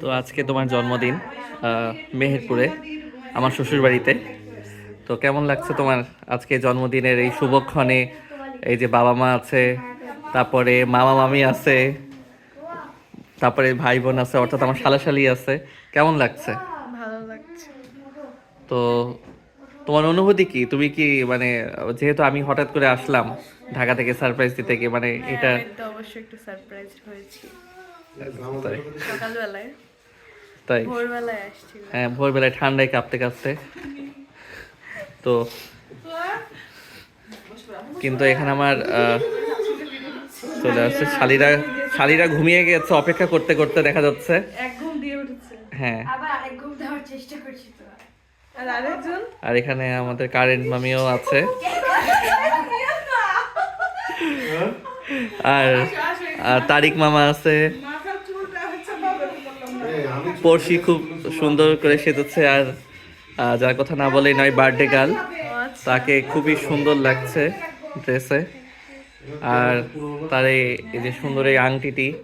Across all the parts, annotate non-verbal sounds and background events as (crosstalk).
তো আজকে তোমার জন্মদিন মেহেরপুরে আমার শ্বশুর বাড়িতে তো কেমন লাগছে তোমার আজকে জন্মদিনের এই শুভক্ষণে? এই যে বাবা মা আছে তারপরে মামা মামি আছে তারপরে ভাই বোন আছে অর্থাৎ আমার শালাশালি আছে। কেমন লাগছে? ভালো লাগছে। তো তোমার অনুভূতি কি? তুমি কি মানে যেহেতু আমি হঠাৎ করে আসলাম ঢাকা থেকে সারপ্রাইজ দিতে গিয়ে মানে এটা অবশ্যই একটু সারপ্রাইজ হয়েছি। সকালবেলায়? তাই? ভোরবেলায় হ্যাঁ ভোরবেলায় ঠান্ডায় কাঁপতে কাঁপতে। তো কিন্তু এখানে আমার চলে আসছে। শালিরা শালিরা ঘুমিয়ে গেছে অপেক্ষা করতে করতে দেখা যাচ্ছে। হ্যাঁ। আবার আরেক ঘুম দেওয়ার চেষ্টা করছি তো। আর এখানে আমাদের কারেন্ট মামিও আছে। (laughs) আর আর তারিক মামা আছে মাথার চুলটা হচ্ছে বাবা বললাম না পড়শি খুব সুন্দর করে সেজেছে আর যার কথা না বলেই নয় বার্থডে গার্ল তাকে খুবই সুন্দর লাগছে ড্রেসে আর তার এই- যে সুন্দর এই আংটিটি,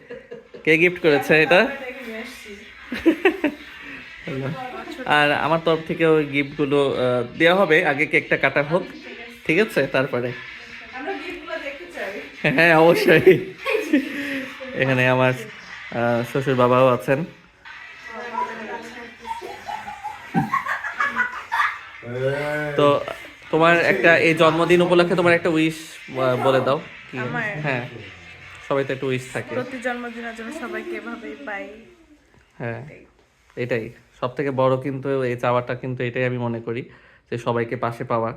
কে গিফট করেছে এটা? আর আমার তরফ থেকে ওই গিফটগুলো দেওয়া হবে। আগে কেকটা কাটা হোক, ঠিক আছে? তারপরে। হ্যাঁ অবশ্যই। এখানে আমার শ্বশুর বাবাও আছেন। তো তোমার একটা এই জন্মদিন উপলক্ষে তোমার একটা উইশ বলে দাও। কি? হ্যাঁ। সবাই তো একটা উইশ থাকে। প্রতি জন্মদিনের জন্য সবাইকে এভাবেই পাই হ্যাঁ। এটাই। সব থেকে বড় কিন্তু এই চাওয়াটা কিন্তু এটাই আমি মনে করি যে সবাইকে পাশে পাওয়া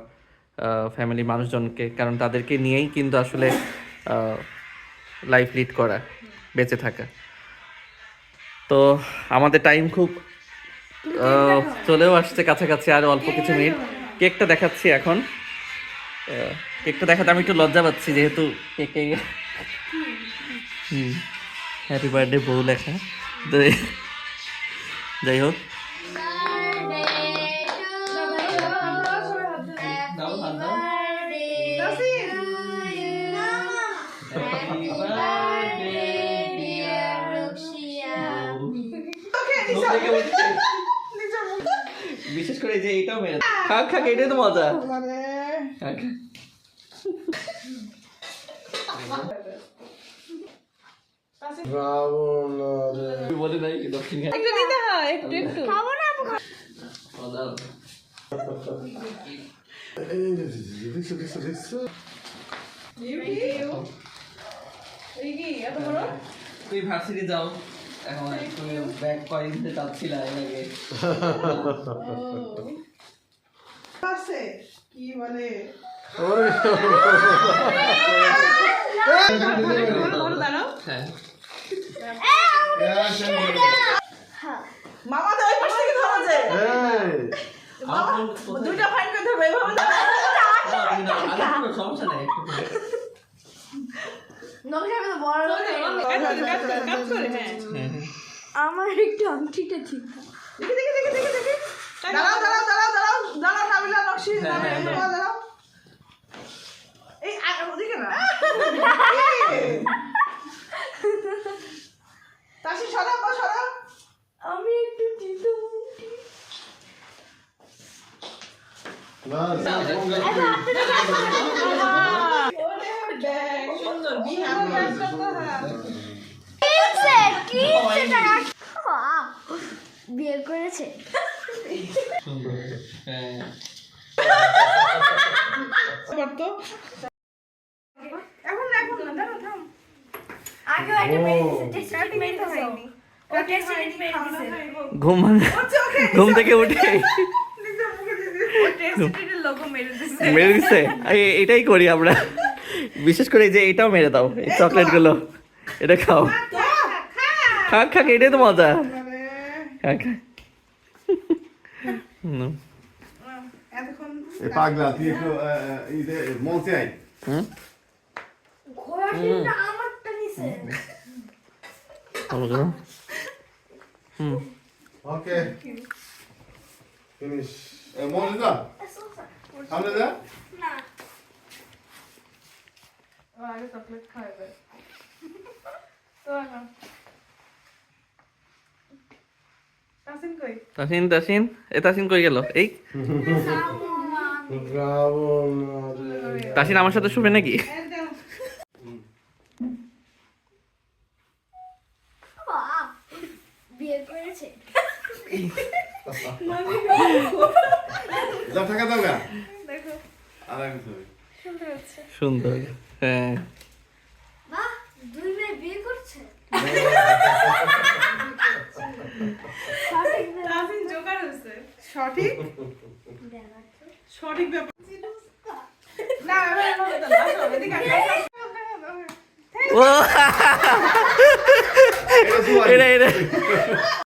ফ্যামিলি মানুষজনকে কারণ তাদেরকে নিয়েই কিন্তু আসলে লাইফ লিড করা বেঁচে থাকা। তো আমাদের টাইম খুব চলেও আসছে কাছাকাছি আর অল্প কিছু মিনিট। কেকটা দেখাচ্ছি এখন। কেকটা দেখাতে আমি একটু লজ্জা পাচ্ছি যেহেতু কেকে হুম হ্যাপি বার্থডে বউ লেখা। তো যাই হোক। বিশেষ করে যে এটাও মেরে খাক খাক এটাই তো মজা। তুই বলে নাই দক্ষিণ একটু দিতে হয় একটু একটু। মজা এই কি এত বড় তুই ভার্সিটি যাও। এখন তুমি ব্যাগ কয়েন দিতে চাচ্ছিল এর আগে। আছে? কি বলে? হ্যাঁ। মামা তো ওই পাশ থেকে ধরা যায়। দুইটা ফাইন করে ধরবে ধরবে। সমস্যা নেই নকশাটা তো বড় কাট করে, কাট করে, কাট করে, হ্যাঁ। আমার একটু আংটিটা ঠিক না। দেখি, দেখি, দেখি, দেখি, দেখি। দাঁড়াও, দাঁড়াও, দাঁড়াও, দাঁড়াও, দাঁড়াও, নাবিলা, নকশি, হ্যাঁ, হ্যাঁ, দাঁড়াও, হ্যাঁ। এই, আ- ওদিকে না। (laughs) তাসি, সরাও। আমি একটু ব্যাগ, সুন্দর, হ্যাঁ। বিয়ে করেছে হ্যাঁ এখন এখন না, দাঁড়াও, থাম। আগে একটা ঘুম ঘুম থেকে উঠে মেরে এই- এটাই করি আমরা বিশেষ করে এই যে এটাও মেরে দাও এই চকলেটগুলো এটা খাও। খাক খাক এটাই তো মজা। খাক। পাগলা তুই একটু হুম। ওকে। ফিনিশ। মঞ্চে যা। সামনে যা। না। ও আগে চকলেট খাওয়াবে তো না তাসিন কই তাসিন তাসিন এ তাসিন কই গেল? এই? তাসিন আমার সাথে শুবে নাকি? (laughs) সুন্দর। হ্যাঁ। বাহ দুই মেয়ে বিয়ে করছে? তাসিন জোকার হচ্ছে সঠিক? সঠিক ব্যাপার। না। ও। এটা (laughs) এটা